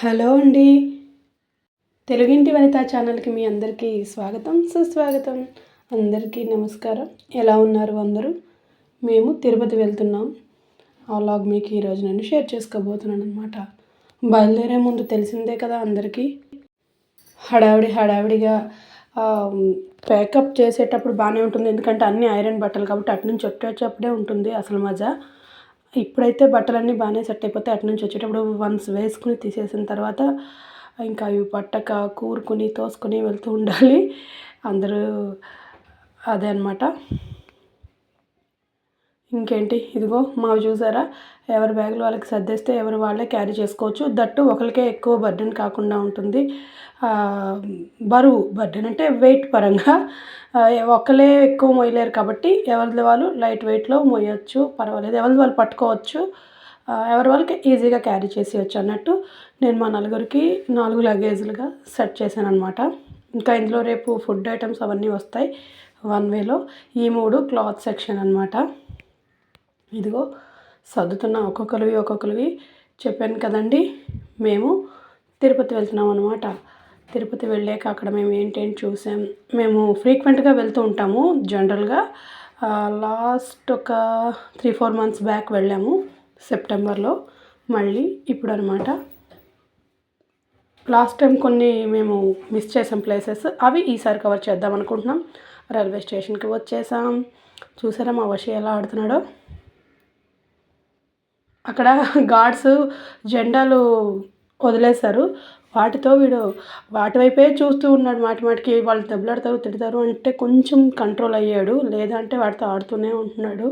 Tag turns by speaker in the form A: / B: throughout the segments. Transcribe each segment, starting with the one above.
A: Hello అండి. తెలుగింటి వనిత ఛానల్కి మీ అందరికీ స్వాగతం సుస్వాగతం. అందరికీ నమస్కారం. ఎలా ఉన్నారు అందరూ? మేము తిరుపతి వెళ్తున్నాం. ఆ లాగ్ మీకు ఈరోజు నేను షేర్ చేసుకోబోతున్నాను అనమాట బయలుదేరే ముందు తెలిసిందే కదా అందరికీ. హడావిడి హడావిడిగా ప్యాకప్ చేసేటప్పుడు బాగానే ఉంటుంది. ఎందుకంటే అన్ని ఐరన్ బట్టలు కాబట్టి అటు నుంచి వచ్చేటప్పుడే ఉంటుంది అసలు మజా. ఇప్పుడైతే బట్టలన్నీ బాగానే సెట్ అయిపోతాయి. అటు నుంచి వచ్చేటప్పుడు వన్స్ వేసుకుని తీసేసిన తర్వాత ఇంకా అవి పట్టక కూరుకుని తోసుకొని వెళ్తూ ఉండాలి. అందరూ అదే అనమాట ఇంకేంటి? ఇదిగో మావి చూసారా? ఎవరి బ్యాగులు వాళ్ళకి సర్దేస్తే ఎవరు వాళ్ళే క్యారీ చేసుకోవచ్చు. దట్టు ఒకరికే ఎక్కువ బర్డెన్ కాకుండా ఉంటుంది. బరువు బర్డెన్ అంటే వెయిట్ పరంగా. ఒకరే ఎక్కువ మోయలేరు కాబట్టి ఎవరిది వాళ్ళు లైట్ వెయిట్లో మోయొచ్చు పర్వాలేదు. ఎవరిది వాళ్ళు పట్టుకోవచ్చు ఎవరి వాళ్ళకి ఈజీగా క్యారీ చేసేయచ్చు అన్నట్టు నేను మా నలుగురికి నాలుగు లగేజ్లుగా సెట్ చేశాను అనమాట ఇంకా ఇందులో రేపు ఫుడ్ ఐటమ్స్ అవన్నీ వస్తాయి వన్ వేలో. ఈ మూడు క్లాత్ సెక్షన్ అనమాట ఇదిగో సర్దుతున్నా ఒక్కొక్కరివి ఒక్కొక్కరివి చెప్పాను కదండి. మేము తిరుపతి వెళ్తున్నాం అనమాట తిరుపతి వెళ్ళాక అక్కడ మేము ఏంటేంటి చూసాం? మేము ఫ్రీక్వెంట్గా వెళ్తూ ఉంటాము జనరల్గా. లాస్ట్ ఒక త్రీ ఫోర్ మంత్స్ బ్యాక్ వెళ్ళాము సెప్టెంబర్లో. మళ్ళీ ఇప్పుడు అనమాట లాస్ట్ టైం కొన్ని మేము మిస్ చేసాం ప్లేసెస్ అవి ఈసారి కవర్ చేద్దాం అనుకుంటున్నాం. రైల్వే స్టేషన్కి వచ్చేసాం. చూసారా మా వషి ఎలా ఆడుతున్నాడో? అక్కడ గాడ్స్ జెండాలు వదిలేశారు. వాటితో వీడు వాటి వైపే చూస్తూ ఉన్నాడు మాటి మాటికి. వాళ్ళు దెబ్బలాడతారు తిడతారు అంటే కొంచెం కంట్రోల్ అయ్యాడు. లేదంటే వాటితో ఆడుతూనే ఉంటున్నాడు.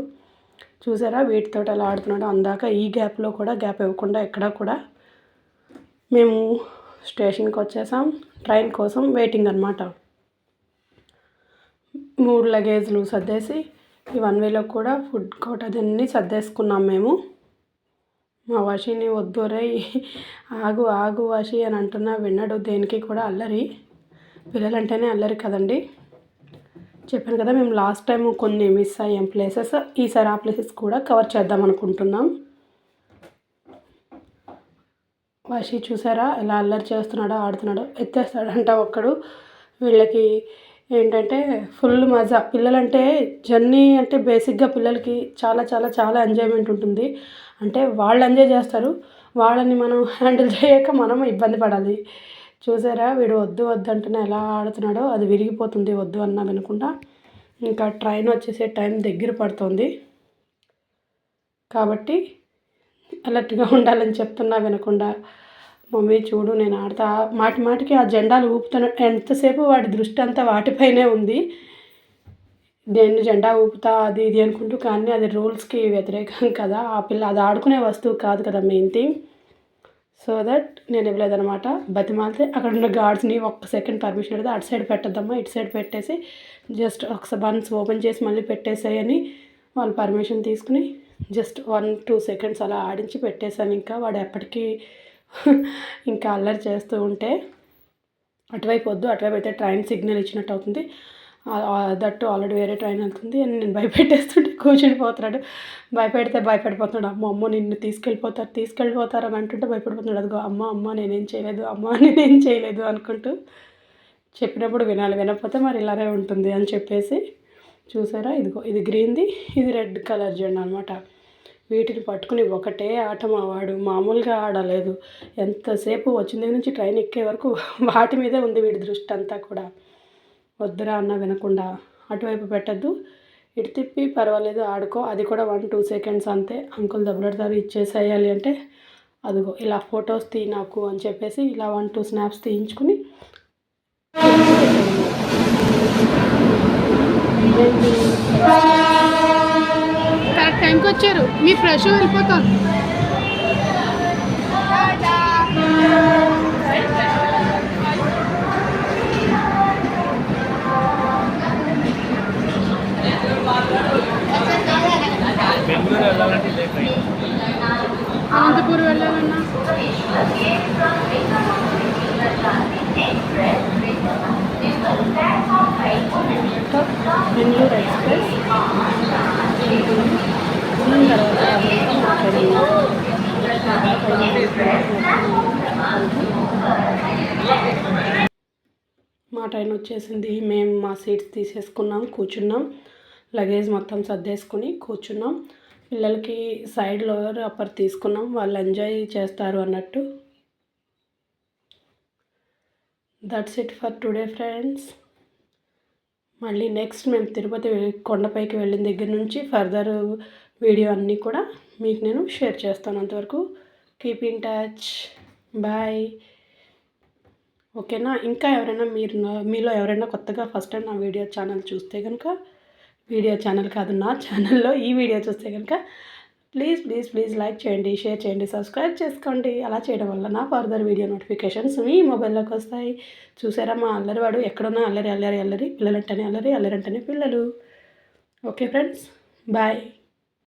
A: చూసారా? వీటితో అలా ఆడుతున్నాడు. అందాక ఈ గ్యాప్లో కూడా గ్యాప్ ఇవ్వకుండా ఎక్కడ కూడా మేము స్టేషన్కి వచ్చేసాం. ట్రైన్ కోసం వెయిటింగ్ అనమాట మూడు లగేజ్లు సర్దేసి ఈ వన్ వేలో కూడా ఫుడ్ కోట్ అదన్నీ సర్దేసుకున్నాం మేము. మా వాషిని వద్దురై ఆగు ఆగు వాషి అని అంటున్నా. విన్నాడు. దేనికి కూడా అల్లరి. పిల్లలంటేనే అల్లరి కదండి. చెప్పాను కదా మేము లాస్ట్ టైం కొన్ని మిస్ అయ్యాం ప్లేసెస్ ఈసారి ఆ ప్లేసెస్ కూడా కవర్ చేద్దాం అనుకుంటున్నాం. వాషి చూసారా? ఎలా అల్లరి చేస్తున్నాడో ఆడుతున్నాడో ఎత్తేస్తాడంట ఒక్కడు. వీళ్ళకి ఏంటంటే ఫుల్ మజా. పిల్లలంటే జర్నీ అంటే బేసిక్గా పిల్లలకి చాలా చాలా చాలా ఎంజాయ్మెంట్ ఉంటుంది. అంటే వాళ్ళు ఎంజాయ్ చేస్తారు. వాళ్ళని మనం హ్యాండిల్ చేయక మనం ఇబ్బంది పడాలి. చూసారా? వీడు వద్దు వద్దు అంటేనే ఎలా ఆడుతున్నాడో అది విరిగిపోతుంది. వద్దు అన్నా వినకుండా. ఇంకా ట్రైన్ వచ్చేసే టైం దగ్గర పడుతుంది. కాబట్టి అలర్ట్గా ఉండాలని చెప్తున్నా వినకుండా. మమ్మీ చూడు నేను ఆడతా. మాటి మాటికి ఆ జెండాలు ఊపుతున్నా ఎంతసేపు వాడి దృష్టి అంతా వాటిపైనే ఉంది. దేన్ని జెండా ఊపుతా అది ఇది అనుకుంటూ కానీ అది రూల్స్కి వ్యతిరేకం కదా. ఆ పిల్ల అది ఆడుకునే వస్తువు కాదు కదా మెయిన్ థింగ్ సో దట్ నేను ఇవ్వలేదనమాట బతిమాలితే అక్కడ ఉన్న గార్డ్స్ని ఒక్క సెకండ్ పర్మిషన్ అడిగితే అటు సైడ్ పెట్టద్దమ్మా ఇటు సైడ్ పెట్టేసి జస్ట్ ఒకసారి బన్స్ ఓపెన్ చేసి మళ్ళీ పెట్టేసాయని వాళ్ళు పర్మిషన్ తీసుకుని జస్ట్ వన్ టూ సెకండ్స్ అలా ఆడించి పెట్టేశాను. ఇంకా వాడు ఎప్పటికీ ఇంకా అల్లరి చేస్తూ ఉంటే అటువైపు వద్దు అటువైపు అయితే ట్రైన్ సిగ్నల్ ఇచ్చినట్టు అవుతుంది. దట్టు ఆల్రెడీ వేరే ట్రైన్ వెళ్తుంది అని నేను భయపెట్టేస్తుంటే కూర్చుని పోతున్నాడు భయపెడితే భయపడిపోతున్నాడు. అమ్మ అమ్మ నిన్ను తీసుకెళ్ళిపోతారు తీసుకెళ్ళిపోతారు అని అంటుంటే భయపడిపోతున్నాడు. అదిగో అమ్మ అమ్మ నేనేం చేయలేదు అమ్మ నేనేం చేయలేదు అనుకుంటూ చెప్పినప్పుడు వినాలి వినకపోతే మరి ఇలానే ఉంటుంది అని చెప్పేసి చూసారా? ఇదిగో ఇది గ్రీన్ది ఇది రెడ్ కలర్ జెండా అనమాట వీటిని పట్టుకుని ఒకటే ఆట మా వాడు మామూలుగా ఆడలేదు. ఎంతసేపు వచ్చిన దగ్గర నుంచి ట్రైన్ ఎక్కే వరకు వాటి మీదే ఉంది వీడి దృష్టి అంతా కూడా. వద్దురా అన్న వినకుండా. అటువైపు పెట్టద్దు. ఇటు తిప్పి పర్వాలేదు ఆడుకో. అది కూడా వన్ టూ సెకండ్స్ అంతే. అంకుల్ దెబ్బలాడతారు ఇచ్చేసేయాలి అంటే అదిగో ఇలా ఫొటోస్ తీ నాకు అని చెప్పేసి ఇలా వన్ టూ స్నాప్స్ తీయించుకుని
B: కరెక్ట్ టైంకి వచ్చారు. మీ ఫ్రెష్ వెళ్ళిపోతాం అనంతపూర్ వెళ్ళాలన్నా.
A: బెంగళూరు ట్రైన్ వచ్చేసింది. మేము మా సీట్స్ తీసేసుకున్నాం కూర్చున్నాం. లగేజ్ మొత్తం సర్దేసుకుని కూర్చున్నాం. పిల్లలకి సైడ్ లోవర్ అప్పర్ తీసుకున్నాం. వాళ్ళు ఎంజాయ్ చేస్తారు అన్నట్టు. That's it for today friends మళ్ళీ నెక్స్ట్ మేము తిరుపతి కొండపైకి వెళ్ళిన దగ్గర నుంచి ఫర్దర్ వీడియో అన్నీ కూడా మీకు నేను షేర్ చేస్తాను అంతవరకు. కీప్ ఇన్ టచ్ బాయ్ ఓకేనా? ఇంకా ఎవరైనా మీరు మీలో ఎవరైనా కొత్తగా ఫస్ట్ టైం నా వీడియో ఛానల్ చూస్తే కనుక వీడియో ఛానల్ కాదు నా ఛానల్లో ఈ వీడియో చూస్తే కనుక ప్లీజ్ ప్లీజ్ ప్లీజ్ లైక్ చేయండి షేర్ చేయండి సబ్స్క్రైబ్ చేసుకోండి. అలా చేయడం వల్ల నా ఫర్దర్ వీడియో నోటిఫికేషన్స్ మీ మొబైల్లోకి వస్తాయి. చూసారా మా అల్లరివాడు ఎక్కడున్నా అల్లరి అల్లరి అల్లరి పిల్లలంటేనే అల్లరి అల్లరంటేనే పిల్లలు. Okay friends bye.